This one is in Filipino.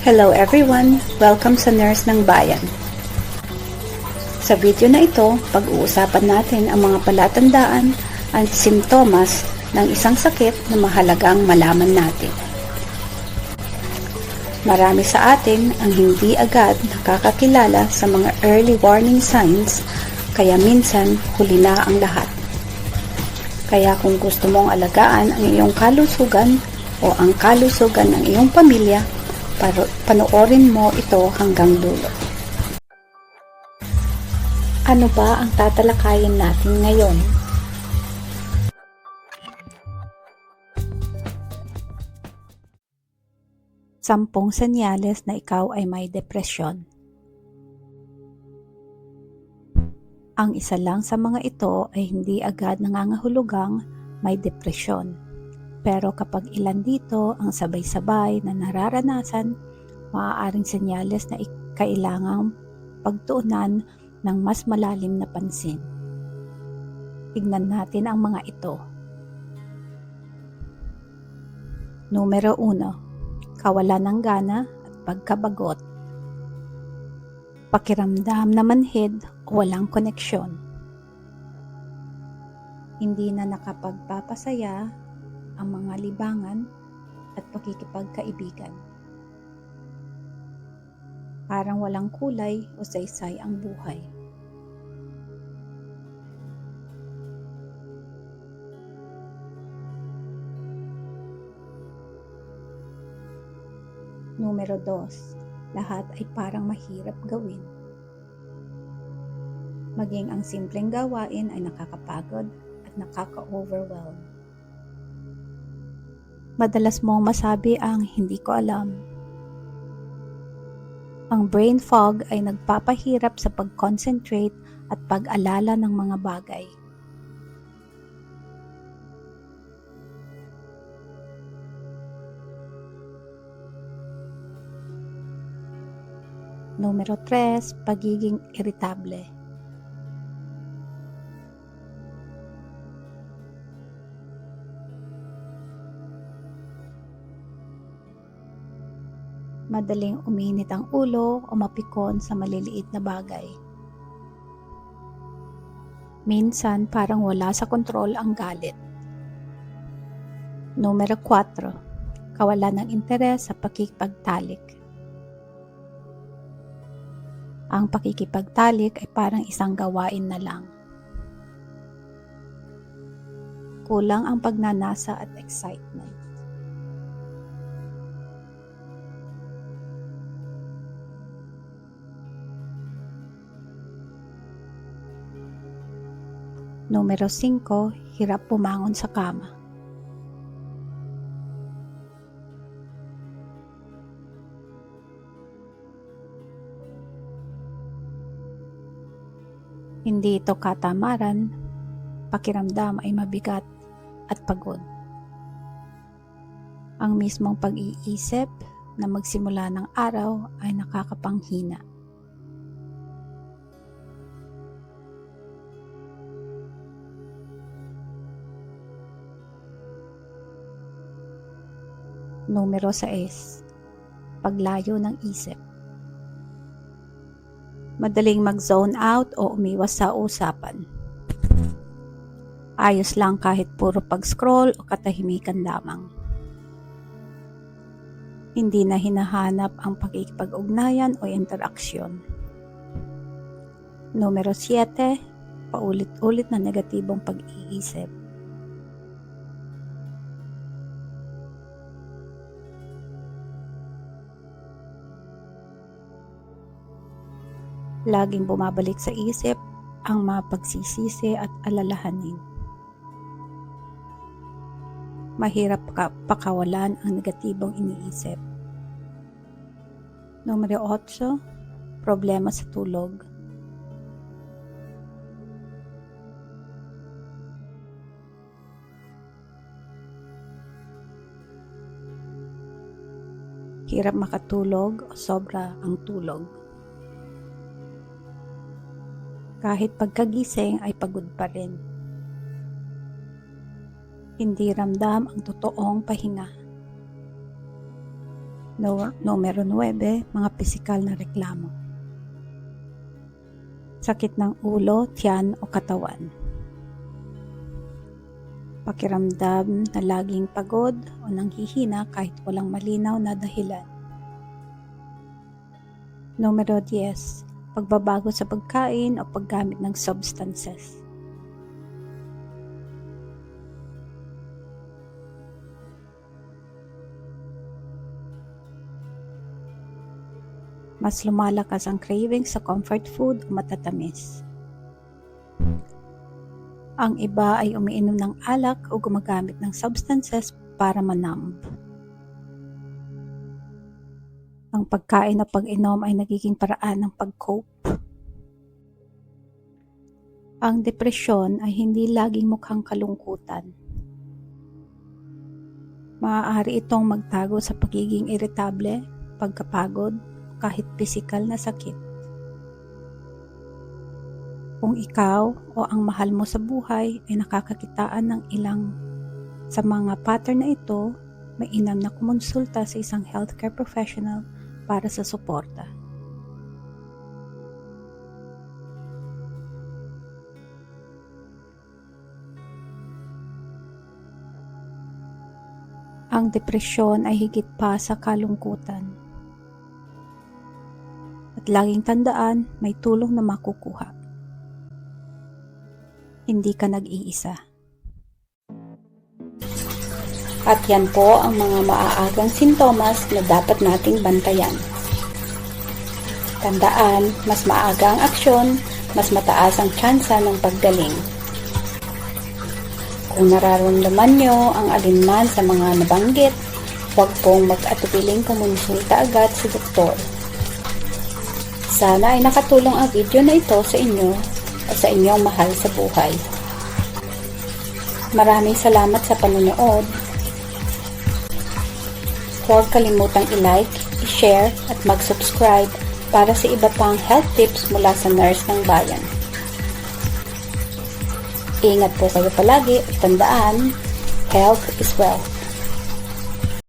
Hello everyone! Welcome sa Nurse ng Bayan. Sa video na ito, pag-uusapan natin ang mga palatandaan at simptomas ng isang sakit na mahalagang malaman natin. Marami sa atin ang hindi agad nakakakilala sa mga early warning signs kaya minsan huli na ang lahat. Kaya kung gusto mong alagaan ang iyong kalusugan o ang kalusugan ng iyong pamilya, panoorin mo ito hanggang dulo. Ano ba ang tatalakayin natin ngayon? Sampung senyales na ikaw ay may depresyon. Ang isa lang sa mga ito ay hindi agad nangangahulugang may depresyon. Pero kapag ilan dito ang sabay-sabay na nararanasan, maaaring senyales na kailangang pagtuunan ng mas malalim na pansin. Tignan natin ang mga ito. Numero 1. Kawalan ng gana at pagkabagot. Pakiramdam na manhid o walang koneksyon. Hindi na nakapagpapasaya ang mga libangan at pakikipagkaibigan. Parang walang kulay o saysay ang buhay. Numero 2. Lahat ay parang mahirap gawin. Maging ang simpleng gawain ay nakakapagod at nakaka-overwhelm. Madalas mong masabi ang hindi ko alam. Ang brain fog ay nagpapahirap sa pag-concentrate at pag-alala ng mga bagay. Numero 3, pagiging irritable. Madaling uminit ang ulo o mapikon sa maliliit na bagay. Minsan parang wala sa kontrol ang galit. Numero 4, kawalan ng interes sa pakikipagtalik. Ang pakikipagtalik ay parang isang gawain na lang. Kulang ang pagnanasa at excitement. Numero 5, hirap pumangon sa kama. Hindi ito katamaran, pakiramdam ay mabigat at pagod. Ang mismong pag-iisip na magsimula ng araw ay nakakapanghina. Numero 6. Paglayo ng isip. Madaling mag-zone out o umiwas sa usapan. Ayos lang kahit puro pag-scroll o katahimikan lamang. Hindi na hinahanap ang pakikipag-ugnayan o interaksyon. Numero 7. Paulit-ulit na negatibong pag-iisip. Laging bumabalik sa isip ang mga pagsisisi at alalahanin. Mahirap ka pakawalan ang negatibong iniisip. Numero 8, problema sa tulog. Hirap makatulog o sobra ang tulog. Kahit pagkagising ay pagod pa rin. Hindi ramdam ang totoong pahinga. No, numero 9, mga pisikal na reklamo. Sakit ng ulo, tiyan o katawan. Pakiramdam na laging pagod o nanghihina kahit walang malinaw na dahilan. Numero 10, pagbabago sa pagkain o paggamit ng substances. Mas lumalakas ang craving sa comfort food o matatamis. Ang iba ay umiinom ng alak o gumagamit ng substances para manumb. Ang pagkain o pag-inom ay nagiging paraan ng pag-cope. Ang depresyon ay hindi laging mukhang kalungkutan. Maaari itong magtago sa pagiging irritable, pagkapagod, kahit pisikal na sakit. Kung ikaw o ang mahal mo sa buhay ay nakakakitaan ng ilang sa mga pattern na ito, may inam na kumonsulta sa isang healthcare professional para sa suporta. Ang depresyon ay higit pa sa kalungkutan. At laging tandaan, may tulong na makukuha. Hindi ka nag-iisa. At yan po ang mga maaagang sintomas na dapat nating bantayan. Tandaan, mas maaga ang aksyon, mas mataas ang tsansa ng paggaling. Kung nararamdaman nyo ang alinman sa mga nabanggit, huwag pong mag-atubiling kumonsulta agad sa doktor. Sana ay nakatulong ang video na ito sa inyo o sa inyong mahal sa buhay. Maraming salamat sa panonood. Huwag kalimutang i-like, i-share at mag-subscribe para sa iba pang health tips mula sa nurse ng bayan. Ingat po kayo palagi at tandaan, health is wealth.